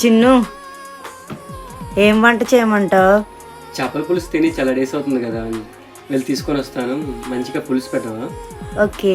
చిన్ను ఏం వంట చేయమంటావు? చేపల పులుసు తిని చాలా డేస్ అవుతుంది కదా. వెళ్ళి తీసుకొని వస్తాను. మంచిగా పులుసు పెట్టవా? ఓకే.